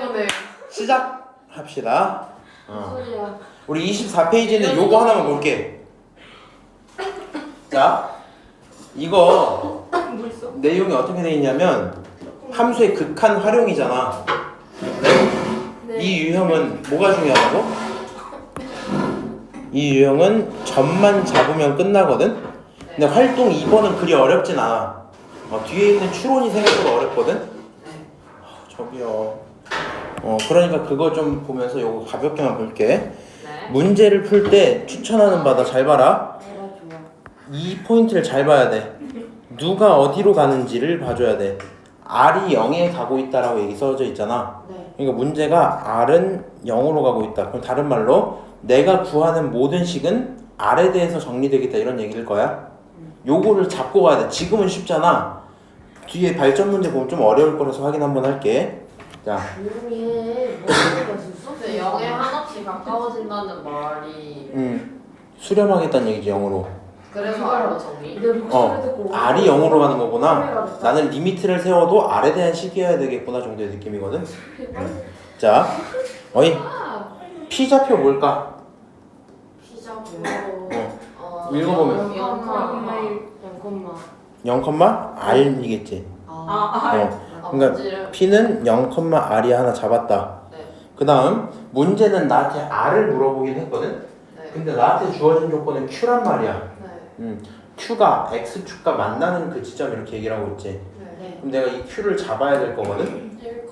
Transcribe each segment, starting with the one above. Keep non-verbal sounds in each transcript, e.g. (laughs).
때문에 시작합시다. 어. 소리야. 우리 24페이지는 요거 하나만 볼게. 자, 이거? 내용이 어떻게 돼 있냐면 함수의 극한 활용이잖아. 네. 이 유형은 뭐가 중요하다고? 이 유형은 점만 잡으면 끝나거든. 근데 활동 2번은 그리 어렵진 않아. 어, 뒤에 있는 추론이 생각보다 어렵거든. 아, 저기요. 어 그러니까 그거 좀 보면서 요거 가볍게만 볼게. 네. 문제를 풀 때 추천하는 바다 잘 봐라. 좋아. 이 포인트를 잘 봐야 돼. 누가 어디로 가는지를 봐줘야 돼. R이 0에 가고 있다라고 얘기 써져 있잖아. 네. 그러니까 문제가 R은 0으로 가고 있다. 그럼 다른 말로 내가 구하는 모든 식은 R에 대해서 정리되겠다 이런 얘기일 거야. 요거를 잡고 가야 돼. 지금은 쉽잖아. 뒤에 발전 문제 보면 좀 어려울 거라서 확인 한번 할게. 자, 조용히 해. 뭐 소리가 있어? 근데 0에 한없이 가까워진다는 말이 음, 수렴하겠다는 얘기지 0으로. 그래서 알로 정리? 내 목소리 어, 듣고 R이 0으로 가는 거구나. 나는 리미트를 세워도 R에 대한 식이어야 되겠구나 정도의 느낌이거든. 자, 어이 좌표 뭘까? 피자 뭐 어, 어, 읽어보면. 영, 영, 잠깐만. 0, R이겠지. 아, 아, 어, 아, 그러니까 P는 0, R이 하나 잡았다. 네, 그 다음 문제는 나한테 R을 물어보긴 했거든. 네, 근데 나한테 주어진 조건은 Q란 말이야. 네, 음, Q가 X축과 만나는 그 지점 이렇게 얘기를 하고 있지. 네. 네. 그럼 내가 이 Q를 잡아야 될 거거든. 1,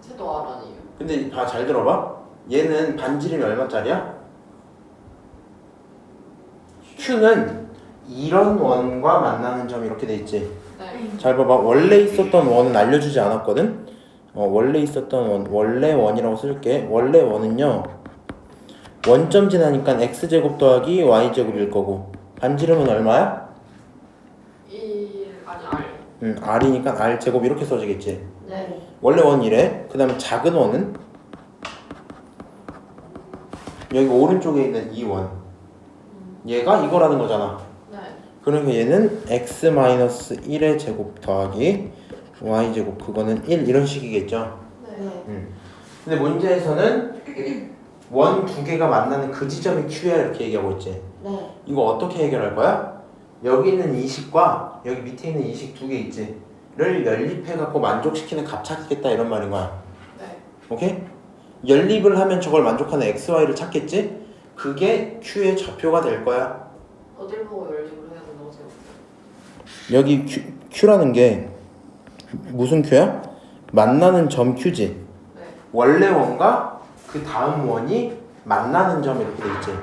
채도 R 아니에요? 근데 봐, 잘 들어봐. 얘는 반지름이 얼마짜리야? Q는 이런 원과 만나는 점 이렇게 돼 있지. 네, 잘 봐봐. 원래 있었던 원은 알려주지 않았거든. 어, 원래 있었던 원, 원래 원이라고 쓸게. 원래 원은요. 원점 지나니까 x 제곱 더하기 y 제곱일 거고 반지름은 얼마야? 1 아니 R 음, r이니까 r 제곱 이렇게 써지겠지. 네, 원래 원 이래. 그 다음에 작은 원은 여기 오른쪽에 있는 이 원. 얘가 이거라는 거잖아. 네, 그러니까 얘는 x 1의 제곱 더하기 y 제곱 그거는 1 이런 식이겠죠. 네, 네. 근데 문제에서는 원 두 개가 만나는 그 지점이 Q야 이렇게 얘기하고 있지. 네. 이거 어떻게 해결할 거야? 여기 있는 이 식과 여기 밑에 있는 이식 두 개 있지. 를 연립해 갖고 만족시키는 값 찾겠다 이런 말인 거야. 네. 오케이? 연립을 하면 저걸 만족하는 x, y를 찾겠지? 그게 Q의 좌표가 될 거야. 어딜 보고 연립을 해야 된다고 생각해요? 여기 Q, Q라는 게 무슨 Q야? 만나는 점 Q지. 네, 원래 원과 그 다음 원이 만나는 점 이렇게 돼 있지. 네,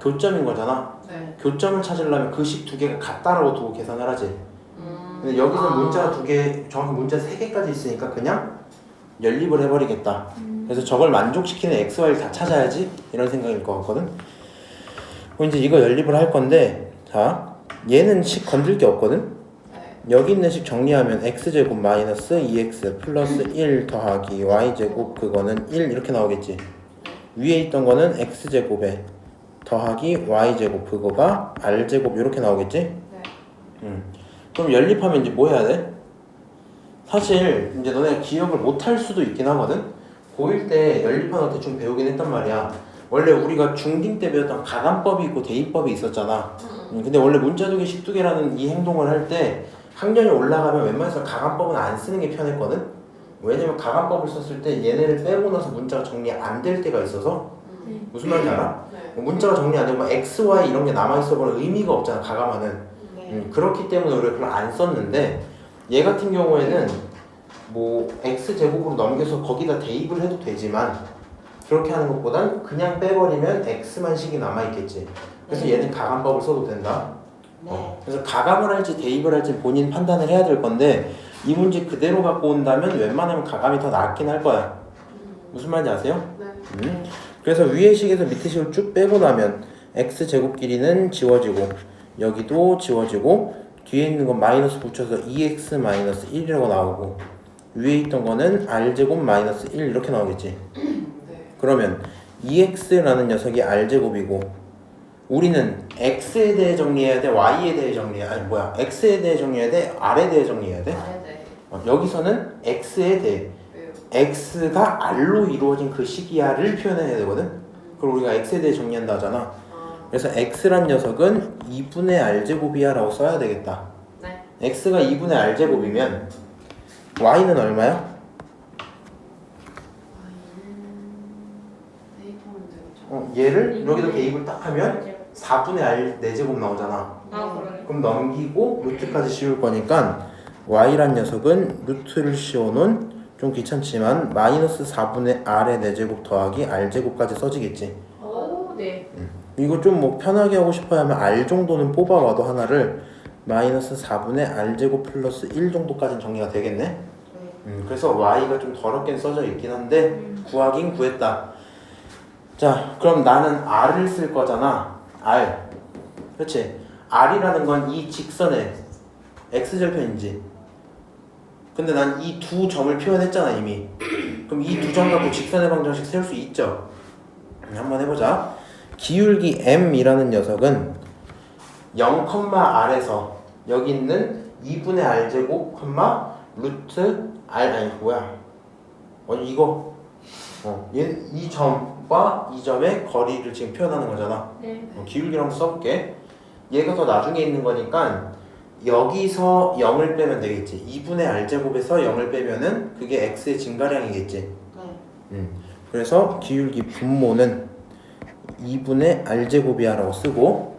교점인 거잖아. 네. 교점을 찾으려면 그 식 두 개가 같다라고 두고 계산을 하지. 음, 근데 여기서 아, 문자가 두 개, 정확히 문자 세 개까지 있으니까 그냥 연립을 해버리겠다. 그래서 저걸 만족시키는 x, y를 다 찾아야지 이런 생각일 것 같거든. 그럼 이제 이거 연립을 할 건데, 자, 얘는 식 건들 게 없거든. 네, 여기 있는 식 정리하면 x 제곱 마이너스 2x 플러스 1 더하기 y 제곱 그거는 1 이렇게 나오겠지. 위에 있던 거는 x 제곱에 더하기 y 제곱 그거가 r 제곱 이렇게 나오겠지. 네. 음. 그럼 연립하면 이제 뭐 해야 돼? 사실 이제 너네가 기억을 못할 수도 있긴 하거든. 고1 때 연립하는 거 대충 배우긴 했단 말이야. 원래 우리가 중딩 때 배웠던 가감법이 있고 대입법이 있었잖아. 음, 근데 원래 문자두개 식두개라는 이 행동을 할 때 학년이 올라가면 웬만해서 가감법은 안 쓰는 게 편했거든. 왜냐면 가감법을 썼을 때 얘네를 빼고 나서 문자가 정리 안 될 때가 있어서 음, 무슨 말인지 알아? 네, 문자가 정리 안 되고 뭐 x, y 이런 게 남아 있어 보는 의미가 없잖아 가감하는. 네. 음, 그렇기 때문에 우리가 그걸 안 썼는데 얘 같은 경우에는 뭐 x 제곱으로 넘겨서 거기다 대입을 해도 되지만 그렇게 하는 것보단 그냥 빼버리면 x만 식이 남아 있겠지. 그래서 얘는 가감법을 써도 된다. 어, 그래서 가감을 할지 대입을 할지 본인 판단을 해야 될 건데 이 문제 그대로 갖고 온다면 웬만하면 가감이 더 낫긴 할 거야. 무슨 말인지 아세요? 네. 음. 그래서 위의 식에서 밑에 식을 쭉 빼고 나면 x 제곱 길이는 지워지고 여기도 지워지고 뒤에 있는 건 마이너스 붙여서 2x 마이너스 1이라고 나오고 위에 있던 거는 r 제곱 마이너스 1 이렇게 나오겠지. 네. 그러면 2x라는 녀석이 r 제곱이고 우리는 x에 대해 정리해야 돼, y에 대해 정리해야 아니 뭐야 x에 대해 정리해야 돼, r에 대해 정리해야 돼. 네, 네. 어, 여기서는 x에 대해 왜요? x가 r로 이루어진 그 시기야를 표현해야 되거든. 그럼 우리가 x에 대해 정리한다 하잖아. 아, 그래서 x란 녀석은 2분의 r제곱이야라고 써야 되겠다. 네. x가 2분의 r제곱이면 y는 얼마야? 대입하면 되겠죠. 어, 얘를 이분의 여기다 대입을 딱 하면 4분의 r 4제곱 나오잖아. 아 그러네. 그럼 넘기고 루트까지 씌울 거니까 y란 녀석은 루트를 씌워놓은 좀 귀찮지만 마이너스 4분의 r의 4제곱 더하기 r제곱까지 써지겠지. 오 네. 이거 좀 뭐 편하게 하고 싶어 하면 r 정도는 뽑아와도 하나를 마이너스 4분의 r제곱 플러스 1 정도까지는 정리가 되겠네. 네. 음, 그래서 y가 좀 더럽게 써져 있긴 한데 구하긴 구했다. 자, 그럼 나는 r을 쓸 거잖아. R. 그렇지? r이라는 건 이 직선의 x절편이지. 근데 난 이 두 점을 표현했잖아 이미. (clears throat) 그럼 이 두 점 갖고 직선의 방정식 세울 수 있죠. 음, 한번 해보자. 기울기 m이라는 녀석은 0,r에서 여기 있는 2분의 r 제곱, 루트 r 아니 뭐야? 어 이거 어이 점 과이 점의 거리를 지금 표현하는 거잖아. 네. 어, 기울기를 한번 써볼게. 얘가 더 나중에 있는 거니까 여기서 0을 빼면 되겠지. 2분의 r제곱에서 0을 빼면은 그게 x의 증가량이겠지. 네. 음. 그래서 기울기 분모는 2분의 r제곱이야 라고 쓰고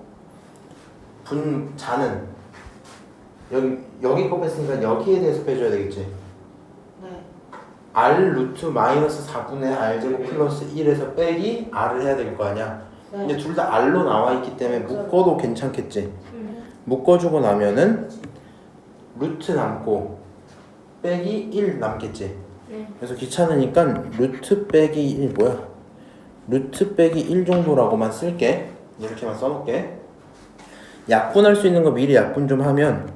분자는 여기 여기 거 뺐으니까 여기에 대해서 빼줘야 되겠지. 네. r 루트 마이너스 4분의 r제곱 플러스 1에서 빼기 r을 해야 될 거 아니야. 근데 둘 다 r로 나와 있기 때문에 묶어도 괜찮겠지. 음. 묶어주고 나면은 루트 남고 빼기 1 남겠지. 네. 그래서 귀찮으니까 루트 빼기 1 뭐야? 루트 빼기 1 정도라고만 쓸게. 이렇게만 써놓을게. 약분할 수 있는 거 미리 약분 좀 하면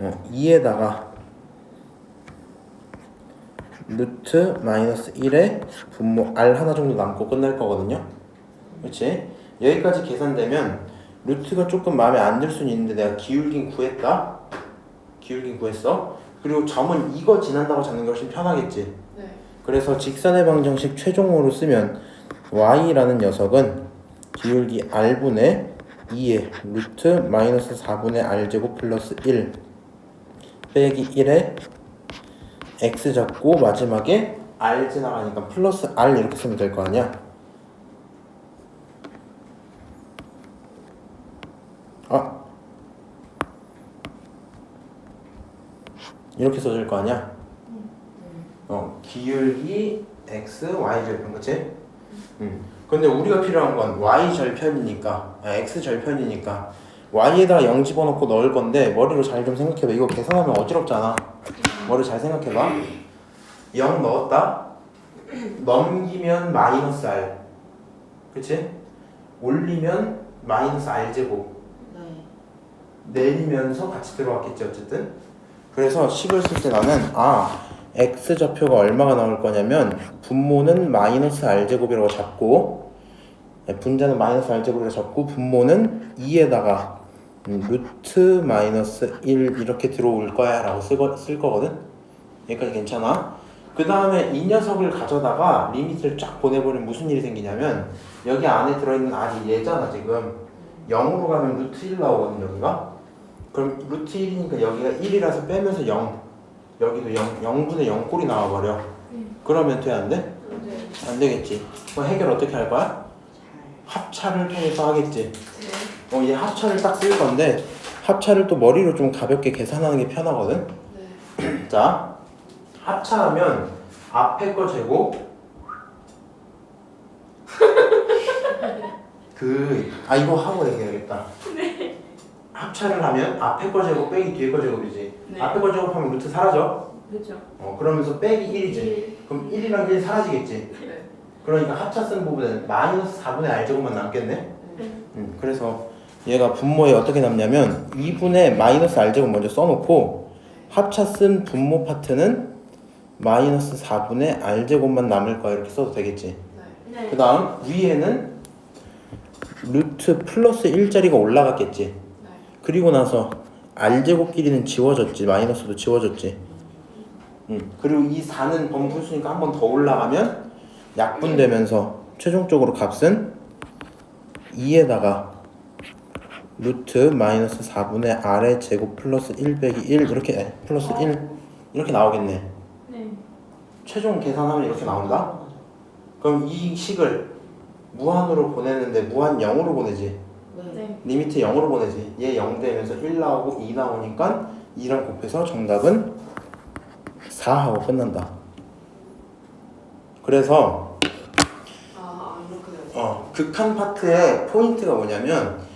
어, 2에다가 루트 마이너스 1에 분모 r 하나 정도 남고 끝날 거거든요. 그렇지? 여기까지 계산되면 루트가 조금 마음에 안 들 수는 있는데 내가 기울긴 구했다. 기울긴 구했어. 그리고 점은 이거 지난다고 잡는 게 훨씬 편하겠지. 네. 그래서 직선의 방정식 최종으로 쓰면 y라는 녀석은 기울기 r분의 2의 루트 마이너스 4분의 r제곱 플러스 1 빼기 1에 x 잡고 마지막에 r 지나가니까 플러스 r 이렇게 쓰면 될 거 아니야? 아 이렇게 써질 거 아니야? 어 기울기 x y 절편 그치? 음. 근데 우리가 필요한 건 y 절편이니까 아, x 절편이니까 y에다가 0 집어넣고 넣을 건데 머리로 잘 좀 생각해봐 이거 계산하면 어지럽잖아 머리 잘 생각해봐. 0 넣었다. 넘기면 마이너스 r. 그치? 올리면 마이너스 r 제곱. 네. 내리면서 같이 들어왔겠지 어쨌든. 그래서 식을 쓸 때 나는 아 x 좌표가 얼마가 나올 거냐면 분모는 마이너스 r 제곱이라고 잡고 네, 분자는 마이너스 r 제곱이라고 잡고 분모는 2에다가 음, 루트 마이너스 1 이렇게 들어올 거야 라고 쓰거, 쓸 거거든? 여기까지 괜찮아? 그 다음에 이 녀석을 가져다가 리미트를 쫙 보내버리면 무슨 일이 생기냐면 여기 안에 들어있는 r이 얘잖아 지금. 0으로 가면 루트 1 나오거든 여기가. 그럼 루트 1이니까 여기가 1이라서 빼면서 0 여기도 0, 0분의 0 꼴이 나와버려. 그러면 돼 안 돼? 네. 안 되겠지. 그럼 해결 어떻게 할 거야? 합차를 통해서 하겠지 어, 이제 합차를 딱 쓸 건데 합차를 또 머리로 좀 가볍게 계산하는 게 편하거든 네. (clears throat) 자 합차하면 앞에 거 제곱 (laughs) 그 아 이거 하고 얘기해야겠다 합차를 하면 앞에 거 제곱 빼기 뒤에 거 제곱이지 네. 앞에 거 제곱하면 루트 사라져 그렇죠. 어 그러면서 빼기 1이지 그럼 1이랑 1 사라지겠지 네. 그러니까 합차 쓴 부분은 마이너스 4분의 r 제곱만 남겠네 네. 음, 그래서 얘가 분모에 어떻게 남냐면 2분의 마이너스 r제곱 먼저 써놓고 합차 쓴 분모 파트는 마이너스 4분의 r제곱만 남을 거야 이렇게 써도 되겠지 네. 네. 그 다음 위에는 루트 플러스 1짜리가 올라갔겠지 네. 그리고 나서 r제곱 길이는 지워졌지 마이너스도 지워졌지 음. 그리고 이 4는 범분수니까 한 번 더 올라가면 약분되면서 최종적으로 값은 2에다가 루트 마이너스 4분의 r의 제곱 플러스 1 빼기 1 이렇게 에, 플러스 1 이렇게 나오겠네. 네. 최종 계산하면 이렇게 나온다. 그럼 이 식을 무한으로 보내는데 무한 0으로 보내지. 네. 네. 리미트 0으로 보내지. 얘 0 되면서 1 나오고 2 나오니까 2랑 곱해서 정답은 4하고 끝난다. 그래서 아, 되죠. 어, 극한 파트의 포인트가 뭐냐면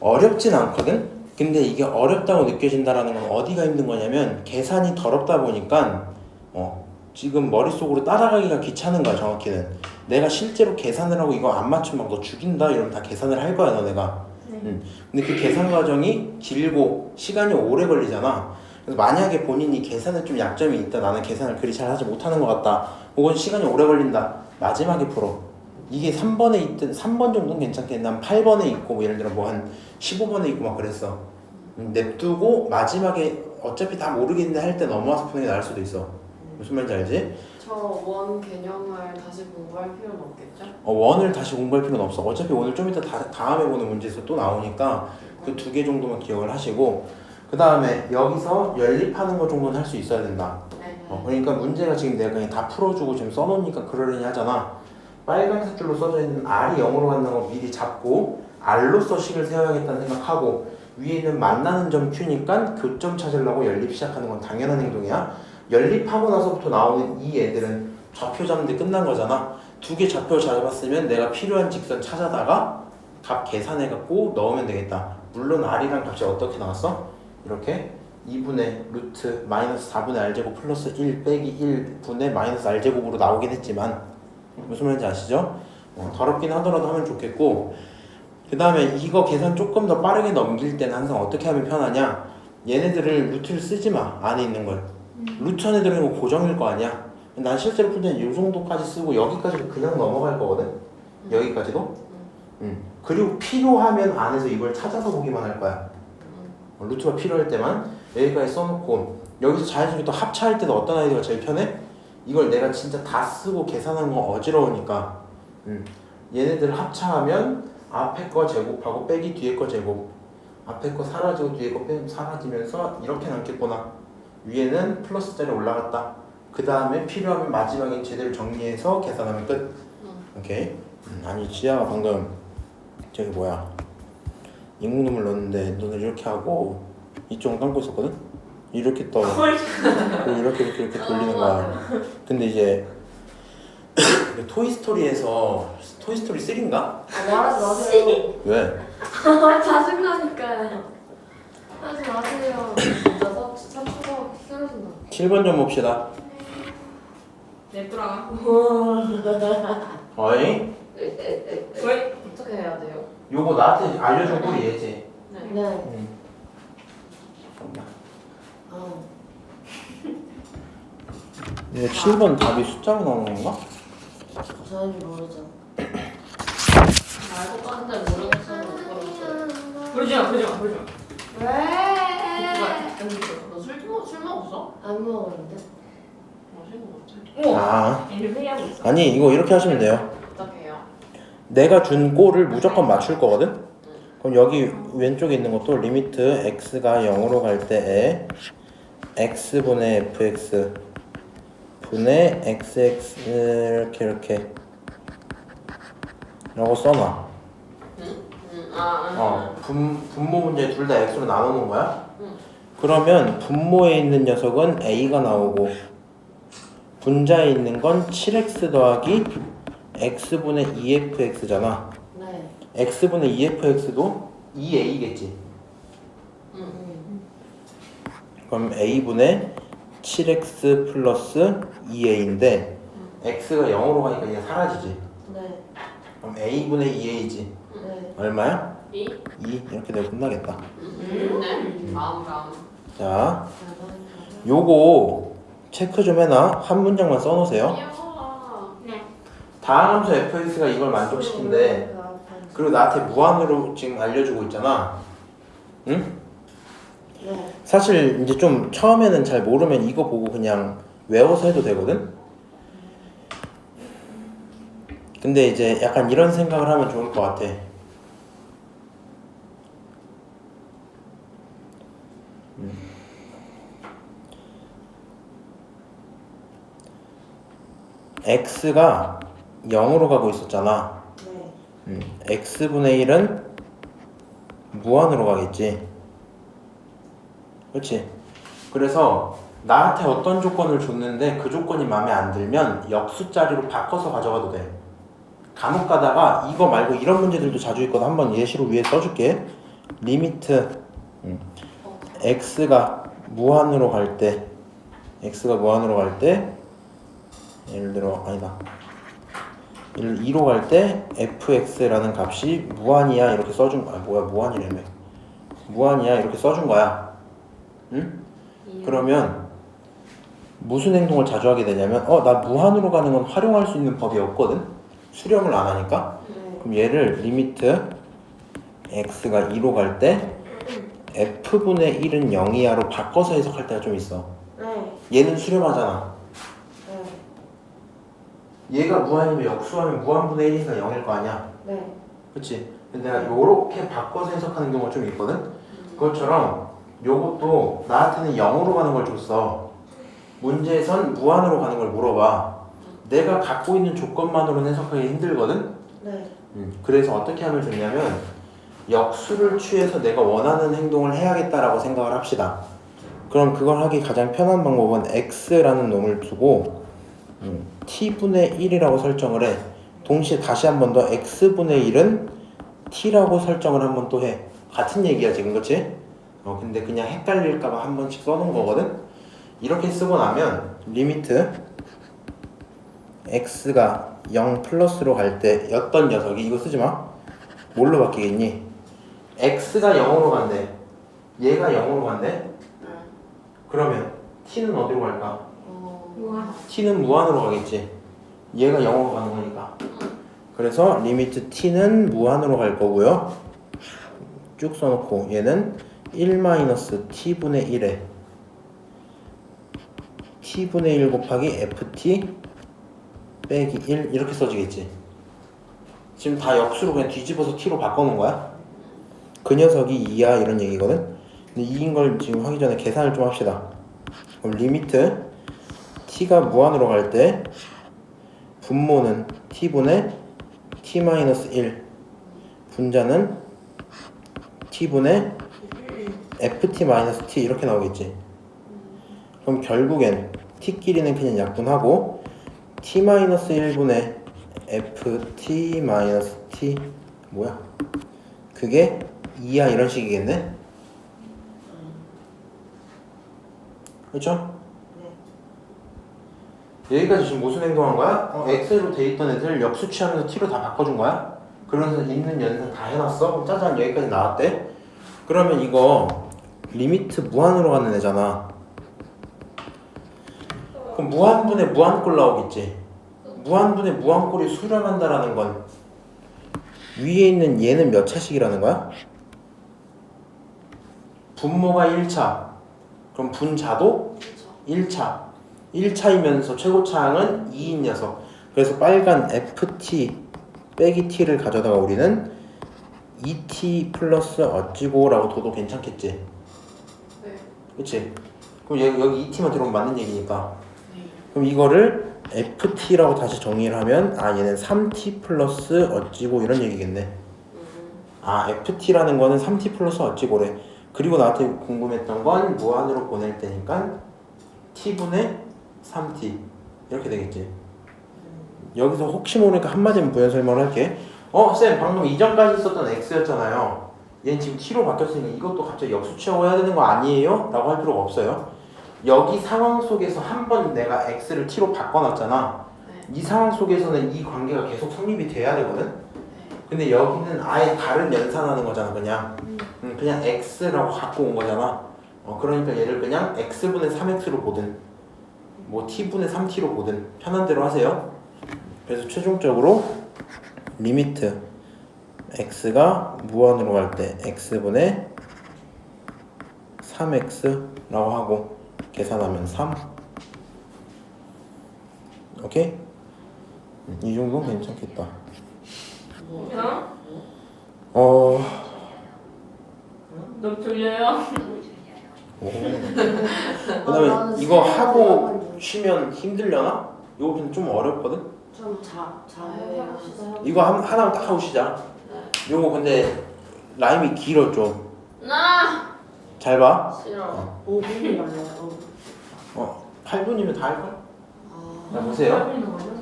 어렵진 않거든. 근데 이게 어렵다고 느껴진다라는 건 어디가 힘든 거냐면 계산이 더럽다 보니까 어, 지금 머릿속으로 따라가기가 귀찮은 거야 정확히는. 내가 실제로 계산을 하고 이거 안 맞추면 너 죽인다 이러면 다 계산을 할 거야 너네가. 네. 음. 근데 그 계산 과정이 길고 시간이 오래 걸리잖아. 그래서 만약에 본인이 계산에 좀 약점이 있다. 나는 계산을 그리 잘 하지 못하는 것 같다. 혹은 시간이 오래 걸린다. 마지막에 풀어. 이게 3번에 있든 3번 정도는 괜찮겠는데 난 8번에 있고 뭐 예를 들어 뭐 한 15번에 있고 막 그랬어. 음, 냅두고 마지막에 어차피 다 모르겠는데 할 때 넘어와서 푸는 게 나을 수도 있어. 무슨 말인지 알지? 저 원 개념을 다시 공부할 필요는 없겠죠? 어, 원을 다시 공부할 필요는 없어. 어차피 오늘 좀 이따 다, 다음에 보는 문제에서 또 나오니까 그 두 개 정도만 기억을 하시고 그 다음에 여기서 연립하는 거 정도는 할 수 있어야 된다. 네. 어, 그러니까 문제가 지금 내가 그냥 다 풀어주고 지금 써놓으니까 그러려니 하잖아. 빨간색 줄로 써져 있는 R이 0으로 간다는 거 미리 잡고 R로서 식을 세워야겠다는 생각하고 위에 있는 만나는 점 Q니까 교점 찾으려고 연립 시작하는 건 당연한 행동이야. 연립하고 나서부터 나오는 이 애들은 좌표 잡는 데 끝난 거잖아. 두 개 좌표 잡았으면 내가 필요한 직선 찾아다가 값 계산해갖고 넣으면 되겠다. 물론 R이랑 값이 어떻게 나왔어? 이렇게 2분의 루트 마이너스 4분의 R제곱 플러스 1 빼기 1분의 마이너스 R제곱으로 나오긴 했지만 무슨 말인지 아시죠? 어, 더럽긴 하더라도 하면 좋겠고 그 다음에 이거 계산 조금 더 빠르게 넘길 때는 항상 어떻게 하면 편하냐? 얘네들을 루트를 쓰지 마 안에 있는 걸. 루트 안에 들어있는 거 고정일 거 아니야? 난 실제로 풀 때는 이 정도까지 쓰고 여기까지 그냥 넘어갈 거거든. 여기까지도? 음. 그리고 필요하면 안에서 이걸 찾아서 보기만 할 거야. 어, 루트가 필요할 때만 여기까지 써놓고 여기서 자연스럽게 또 합차할 때도 어떤 아이디어가 제일 편해? 이걸 내가 진짜 다 쓰고 계산하는 거 어지러우니까. 음. 얘네들 합차하면 앞에 거 제곱하고 빼기 뒤에 거 제곱 앞에 거 사라지고 뒤에 거 빼면 사라지면서 이렇게 남겠구나. 위에는 플러스 자리 올라갔다. 그 다음에 필요하면 마지막에 제대로 정리해서 계산하면 끝. 오케이? 음, 아니 지아가 방금 저기 뭐야? 인공눈물 넣었는데 눈을 이렇게 하고 이쪽은 감고 있었거든 이렇게 떠 그리고 이렇게 이렇게 이렇게 돌리는 거야 근데 이제 그 토이스토리에서 토이스토리 3인가? 아, 말하지 마세요. 왜? (laughs) 자신나니까요. 하지 마세요. 진짜 사, 사추가 쓰러진다. 7번 좀 봅시다 냅두라. (laughs) 어이? 왜? 어떻게 해야 돼요? 요거 나한테 알려준 꼴이 얘지 네. 네. 응. 어. (laughs) 얘 7번 답이 숫자로 나오는 건가? 저는 모르죠. 말도 딴데 모르겠어요. 부르지 마, 부르지 마, 부르지 마. 왜? 너술 먹, 술 먹었어? 안 먹었는데. 마신 거 같아. 아 회의하고 있어. 아니 이거 이렇게 하시면 돼요 어떻게 해요? 내가 준 꼴을 무조건 맞출 거거든? 그럼 여기 왼쪽에 있는 것도 리미트 x가 0으로 갈 때에 x분의 fx 분의 xx 이렇게 이렇게 라고 써놔 응, 아, 응. 어, 분, 분모 문제 둘 다 x로 나누는 거야? 응. 그러면 분모에 있는 녀석은 a가 나오고 분자에 있는 건 7x 더하기 x분의 2fx잖아 네. X분의 2fx도 2a겠지 응. 음. 그럼 a분의 7x 플러스 2a인데 x가 0으로 가니까 이게 사라지지 네. 그럼 a분의 2a지 네. 얼마야? 이? 2 이렇게 되면 끝나겠다 음, 네. 다음, 다음. 자 요거 체크 좀 해놔 한 문장만 써놓으세요. 네. 다항함수 fx가 이걸 만족시킨대 그리고 나한테 무한으로 지금 알려주고 있잖아 응? 네. 사실 이제 좀 처음에는 잘 모르면 이거 보고 그냥 외워서 해도 되거든. 근데 이제 약간 이런 생각을 하면 좋을 것 같아. 음. x가 0으로 가고 있었잖아. 네. 음, x분의 1은 무한으로 가겠지. 그렇지? 그래서 나한테 어떤 조건을 줬는데 그 조건이 마음에 안 들면 역수자리로 바꿔서 가져가도 돼. 간혹 가다가 이거 말고 이런 문제들도 자주 있거든. 한번 예시로 위에 써줄게. 리미트 음, x가 무한으로 갈 때, x가 무한으로 갈 때, 예를 들어 아니다. 2로 갈 때 fx라는 값이 무한이야 이렇게 써준 아 뭐야 무한이라며 무한이야 이렇게 써준 거야 응? 그러면 무슨 행동을 자주 하게 되냐면 어 나 무한으로 가는 건 활용할 수 있는 법이 없거든 수렴을 안 하니까 네. 그럼 얘를 리미트 x가 2로 갈 때 f분의 1은 0이야로 바꿔서 해석할 때가 좀 있어 네. 얘는 수렴하잖아 네. 얘가 무한이면 역수하면 무한분의 1이니까 0일 거 아니야 네. 그치? 근데 내가 요렇게 바꿔서 해석하는 경우가 좀 있거든? 그것처럼 요것도 나한테는 0으로 가는 걸 줬어. 문제에선 무한으로 가는 걸 물어봐. 내가 갖고 있는 조건만으로는 해석하기 힘들거든? 네. 음, 그래서 어떻게 하면 좋냐면 역수를 취해서 내가 원하는 행동을 해야겠다라고 생각을 합시다. 그럼 그걸 하기 가장 편한 방법은 x라는 놈을 두고 음, t분의 1이라고 설정을 해. 동시에 다시 한 번 더 x분의 1은 t라고 설정을 한 번 또 해. 같은 얘기야 지금 그치? 어 근데 그냥 헷갈릴까봐 한 번씩 써놓은 거거든? 이렇게 쓰고 나면 리미트 x가 0 플러스로 갈 때 어떤 녀석이 이거 쓰지 마. 뭘로 바뀌겠니? x가 0으로 간대. 얘가 0으로 간대. 그러면 t는 어디로 갈까? T는 무한으로 가겠지. 얘가 0으로 가는 거니까. 그래서 리미트 t는 무한으로 갈 거고요. 쭉 써놓고 얘는 1 t분의 1에 t분의 1 곱하기 ft 빼기 1 이렇게 써지겠지. 지금 다 역수로 그냥 뒤집어서 t로 바꿔놓은 거야. 그 녀석이 2야 이런 얘기거든. 근데 2인 걸 지금 하기 전에 계산을 좀 합시다. 그럼 리미트 t가 무한으로 갈 때 분모는 t분의 t-1. 분자는 t분의 ft-t 이렇게 나오겠지. 그럼 결국엔 t끼리는 그냥 약분하고 t-1분의 ft-t 뭐야? 그게 2야 이런 식이겠네? 그렇죠? 여기까지 지금 무슨 행동한 거야? 어, 엑셀로 돼 있던 애들 역수 취하면서 t로 다 바꿔준 거야? 그러면서 있는 연산 다 해놨어? 그럼 짜잔 여기까지 나왔대? 그러면 이거 리미트 무한으로 가는 애잖아 그럼 무한분의 무한꼴 나오겠지 무한분의 무한꼴이 수렴한다라는 건 위에 있는 얘는 몇 차식이라는 거야? 분모가 1차 그럼 분자도 1차 1차이면서 최고차항은 2인 녀석. 그래서 빨간 FT 빼기 T를 가져다가 우리는 2T 플러스 어찌고 라고 둬도 괜찮겠지? 네. 그치? 그럼 여기, 여기 2T만 들어오면 맞는 얘기니까. 그럼 이거를 FT라고 다시 정의를 하면 아 얘는 3T 플러스 어찌고 이런 얘기겠네. 아 FT라는 거는 3T 플러스 어찌고래. 그리고 나한테 궁금했던 건 무한으로 보낼 때니까 T분의 3T 이렇게 되겠지. 여기서 혹시 모르니까 한마디만 부연 설명을 할게. 어 쌤 방금 이전까지 있었던 X였잖아요. 얘는 지금 T로 바뀌었으니까 이것도 갑자기 역수 취하고 해야 되는 거 아니에요? 라고 할 필요가 없어요. 여기 상황 속에서 한 번 내가 X를 T로 바꿔놨잖아. 이 상황 속에서는 이 관계가 계속 성립이 돼야 되거든? 근데 여기는 아예 다른 연산하는 거잖아 그냥. 음, 그냥 x라고 갖고 온 거잖아. 어, 그러니까 얘를 그냥 x분의 3x로 보든 뭐 t분의 3t로 보든 편한 대로 하세요 그래서 최종적으로 리미트 x가 무한으로 갈 때 x분의 3x라고 하고 계산하면 3 오케이? 음, 이 정도는 괜찮겠다 어? 어... 너무 졸려요? 오. 아, 그다음에 나는 이거 하고. 쉬면 힘들려나? 이거 좀- 좀 어렵거든? 좀자 네, 자해봅시다. 이거 한, 하나만 딱 하고 쉬자 요거 근데 라임이 길어 나 좀잘 봐. 싫어. 5분이 걸려요. 어, 8분이면 다 할걸? 아, 자 보세요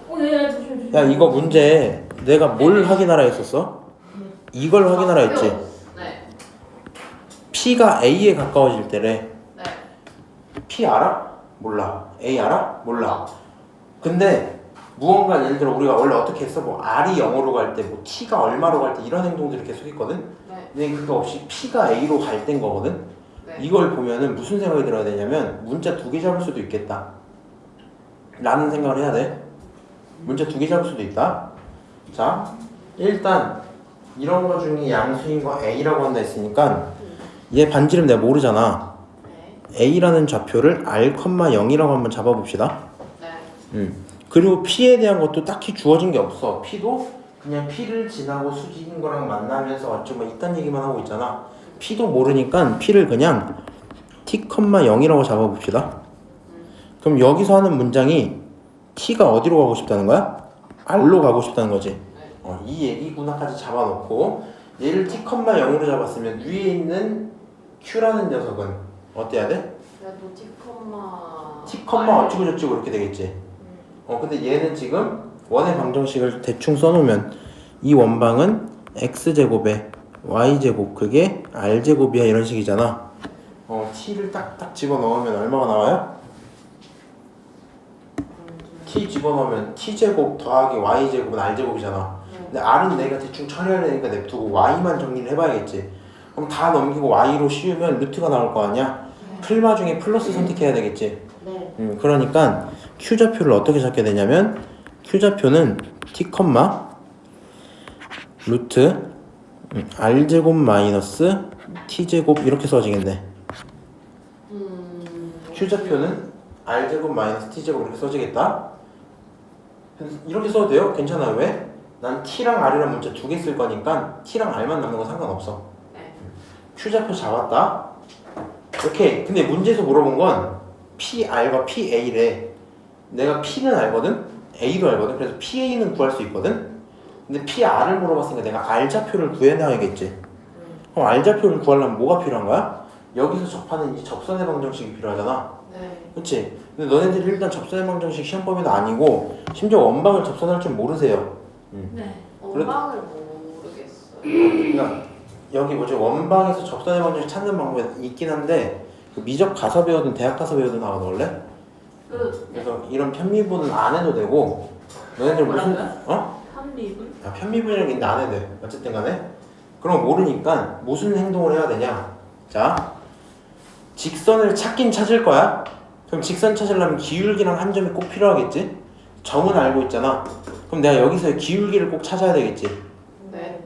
어, 네, 네, 조심, 조심. 야 이거 문제 내가 뭘 확인하라 했었어? 이걸 확인하라 했지 네, P가 A에 가까워질 때래 네. P 알아? 몰라 A 알아? 몰라 근데 무언가 예를 들어 우리가 원래 어떻게 했어? 뭐 R이 0으로 갈 때 뭐 T가 얼마로 갈 때 이런 행동들을 계속 했거든 네, 근데 그거 없이 P가 A로 갈 때인 거거든 네. 이걸 보면은 무슨 생각이 들어야 되냐면 문자 두 개 잡을 수도 있겠다 라는 생각을 해야 돼 문자 두 개 잡을 수도 있다 자 일단 이런 거 중에 양수인 거 A라고 한다 했으니까 얘 반지름 내가 모르잖아. 네, A라는 좌표를 R, 0이라고 한번 잡아봅시다. 네. 음. 그리고 P에 대한 것도 딱히 주어진 게 없어. P도 그냥 P를 지나고 수직인 거랑 만나면서 어쩌고 뭐 이딴 얘기만 하고 있잖아. P도 모르니까 P를 그냥 T, 0이라고 잡아봅시다. 그럼 여기서 하는 문장이 T가 어디로 가고 싶다는 거야? R로 가고 싶다는 거지. 어, 이 얘기구나까지 잡아놓고 얘를 T, 0으로 잡았으면 위에 있는 Q라는 녀석은 어때야 돼? 그래도 티커마. T, 어쩌고 저쩌고 이렇게 되겠지 어 근데 얘는 지금 원의 방정식을 대충 써놓으면 이 원방은 x제곱에 y제곱 그게 r제곱이야 이런 식이잖아 어 t를 딱딱 집어 넣으면 얼마가 나와요? t 집어 넣으면 t제곱 더하기 y제곱은 r제곱이잖아 근데 r은 내가 대충 처리하려니까 냅두고 y만 정리를 해봐야겠지 그럼 다 넘기고 y로 씌우면 루트가 나올 거 아니야 풀마 중에 플러스 선택해야 되겠지 네. 음, 그러니까 q 좌표를 어떻게 잡게 되냐면 q 좌표는 t 루트 음, r 제곱 마이너스 t 제곱 이렇게 써지겠네. 음. q 좌표는 r 제곱 마이너스 t 제곱 이렇게 써지겠다. 이렇게 써도 돼요? 괜찮아요. 왜? 난 t랑 r이란 문자 두 개 쓸 거니까 t랑 r만 남는 건 상관없어. 네. q 좌표 잡았다. 오케이. 근데 문제에서 물어본 건 PR과 PA래. 내가 P는 알거든? A도 알거든? 그래서 PA는 구할 수 있거든? 근데 PR을 물어봤으니까 내가 R 좌표를 구해놔야겠지. 그럼 R 좌표를 구하려면 뭐가 필요한 거야? 여기서 접하는 이 접선의 방정식이 필요하잖아. 네. 그치? 근데 너네들이 일단 접선의 방정식 시험 범위도 아니고 심지어 원방을 접선할 줄 모르세요. 네. 그래- 원방을 모르겠어요. 그러니까 여기 뭐지 원방에서 접선의 방정식 찾는 방법이 있긴 한데 그 미적 가서 배우든 대학 가서 배우든 나거든 원래. 그 그래서 이런 편미분은 안 해도 되고 너네들 무슨 뭐라고요? 어? 한리분? 야, 편미분이라는 게 있는데 안 해도 돼 어쨌든 간에 그럼 모르니까 무슨 행동을 해야 되냐 자 직선을 찾긴 찾을 거야 그럼 직선 찾으려면 기울기랑 한 점이 꼭 필요하겠지 점은 알고 있잖아 그럼 내가 여기서 기울기를 꼭 찾아야 되겠지 네.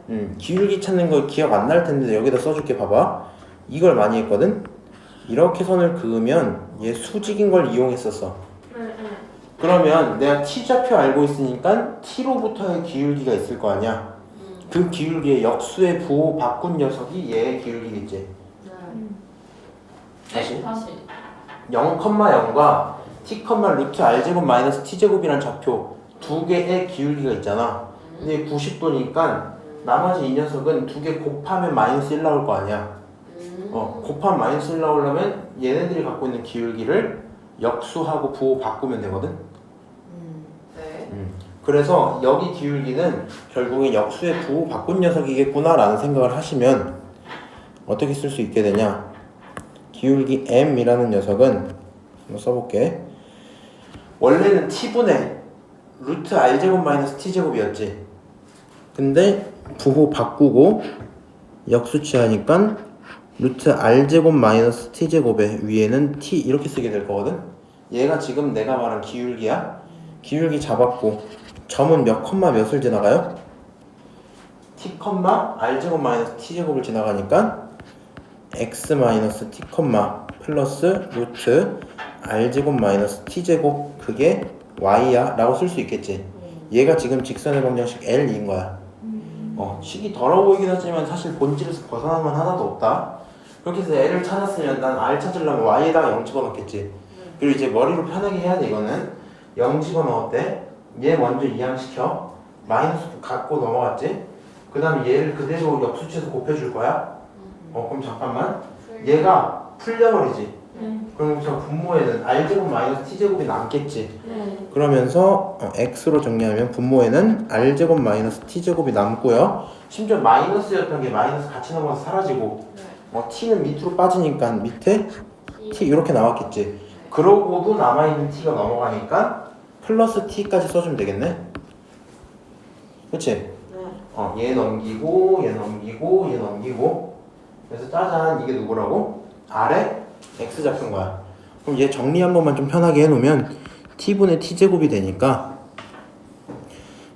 음, 기울기 찾는 거 기억 안 날 텐데 여기다 써줄게 봐봐 이걸 많이 했거든 이렇게 선을 그으면 얘 수직인 걸 이용했었어 네, 네. 그러면 내가 t좌표 알고 있으니까 t로부터의 기울기가 있을 거 아니야 음. 그 기울기의 역수의 부호 바꾼 녀석이 얘의 기울기겠지 네. 다시 네, 다시. 0,0과 t, 루트 r제곱 마이너스 t제곱이란 좌표 두 개의 기울기가 있잖아 근데 90도니까 나머지 이 녀석은 두 개 곱하면 마이너스 1 나올 거 아니야 음. 어, 곱하면 마이너스 1 나오려면 얘네들이 갖고 있는 기울기를 역수하고 부호 바꾸면 되거든 음. 네. 그래서 여기 기울기는 결국엔 역수의 부호 바꾼 녀석이겠구나라는 생각을 하시면 어떻게 쓸 수 있게 되냐 기울기 m이라는 녀석은 한번 써볼게 원래는 t분의 루트 r제곱 마이너스 t제곱이었지 근데 부호 바꾸고 역수 취하니까 루트 r제곱 마이너스 t제곱의 위에는 t 이렇게 쓰게 될 거거든. 얘가 지금 내가 말한 기울기야. 기울기 잡았고 점은 몇 컴마 몇을 지나가요? t 컴마 r 제곱 마이너스 t 제곱을 지나가니까 x 마이너스 t 콤마 플러스 루트 r 제곱 마이너스 t 제곱 그게 y야 라고 쓸 수 있겠지. 얘가 지금 직선의 방정식 L인 거야 어, 식이 더러워 보이긴 하지만 사실 본질에서 벗어난 건 하나도 없다. 그렇게 해서 L을 찾았으면 난 R 찾으려면 Y에다가 0 집어넣겠지. 그리고 이제 머리로 편하게 해야 돼 이거는. 0 집어넣었대. 얘 먼저 이항시켜. 마이너스 갖고 넘어갔지. 그 다음에 얘를 그대로 역수치해서 곱해줄 거야. 어 그럼 잠깐만. 얘가 풀려버리지 네. 그럼 저 분모에는 r제곱 마이너스 t제곱이 남겠지 네. 그러면서 어, x로 정리하면 분모에는 r제곱 마이너스 t제곱이 남고요 심지어 마이너스였던 게 마이너스 같이 넘어가서 사라지고 어, t는 밑으로 빠지니까 밑에 t 이렇게 나왔겠지 그러고도 남아있는 t가 넘어가니까 플러스 t까지 써주면 되겠네 그치? 네. 어, 얘 넘기고 얘 넘기고 얘 넘기고 그래서 짜잔 이게 누구라고? R에 X 잡힌 거야 그럼 얘 정리 한 번만 좀 편하게 해놓으면 T분의 T제곱이 되니까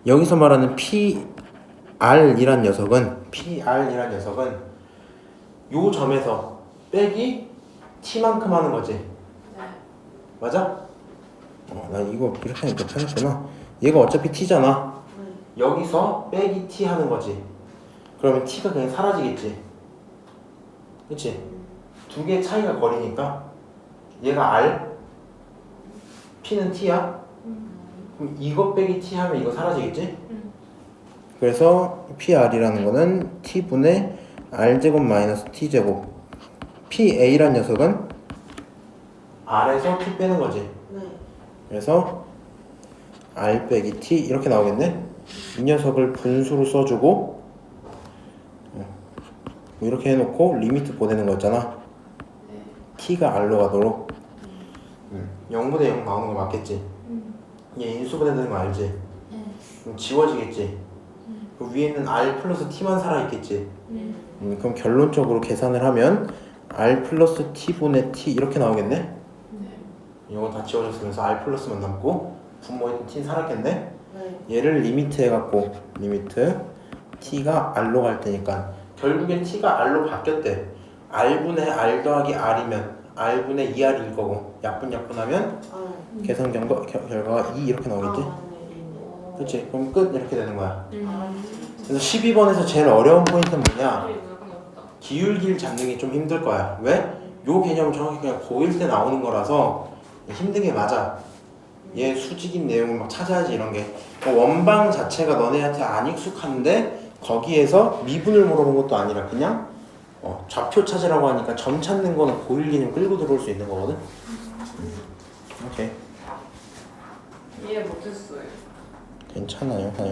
여기서 말하는 PR이란 녀석은 PR이란 녀석은 요 점에서 빼기 T만큼 하는 거지 맞아? 어, 나 이거 이렇게 하니까 편했구나 얘가 어차피 T잖아 네. 여기서 빼기 t 하는 거지. 그러면 t가 그냥 사라지겠지. 그치? 두개 차이가 거리니까 얘가 r, p는 t야. 그럼 이거 빼기 t 하면 이거 사라지겠지? 그래서 pr이라는 거는 t분의 r제곱 마이너스 t제곱 pa란 녀석은 r에서 t 빼는 거지. 네. 그래서 r 빼기 t 이렇게 나오겠네. 이 녀석을 분수로 써주고 어, 뭐 이렇게 해놓고 리미트 보내는 거잖아. T가 r로 가도록 음, 0분의 0 나오는 거 맞겠지? 얘 인수 보내는 거 알지? 그럼 지워지겠지? 그 위에 있는 r 플러스 t만 살아있겠지? 음, 그럼 결론적으로 계산을 하면 r 플러스 t분의 t 이렇게 나오겠네? 이거 다 지워졌으면서 r 플러스만 남고 있는 t는 살았겠네? 네. 얘를 리미트 해갖고 리미트 t가 r로 갈 테니까 결국엔 t가 r로 바뀌었대 r분의 r 더하기 r이면 r분의 2r일 거고 약분 약분하면 아, 계산 결과, 결- 결과가 2 이렇게 나오겠지? 아, 네, 네, 네. 그치? 그럼 끝 이렇게 되는 거야 아, 그래서 12번에서 제일 어려운 포인트는 뭐냐 어렵다. 기울기를 잡는 게 좀 힘들 거야 왜? 요 개념은 정확히 그냥 고1 때 나오는 거라서 힘든 게 맞아 얘 수직인 내용을 막 찾아야지 이런 게 그러니까 원방 자체가 너네한테 안 익숙한데 거기에서 미분을 물어본 것도 아니라 그냥 어, 좌표 찾으라고 하니까 점 찾는 거는 고1 개념 끌고 들어올 수 있는 거거든 음. 오케이 이해 못했어요. 괜찮아요 괜찮아요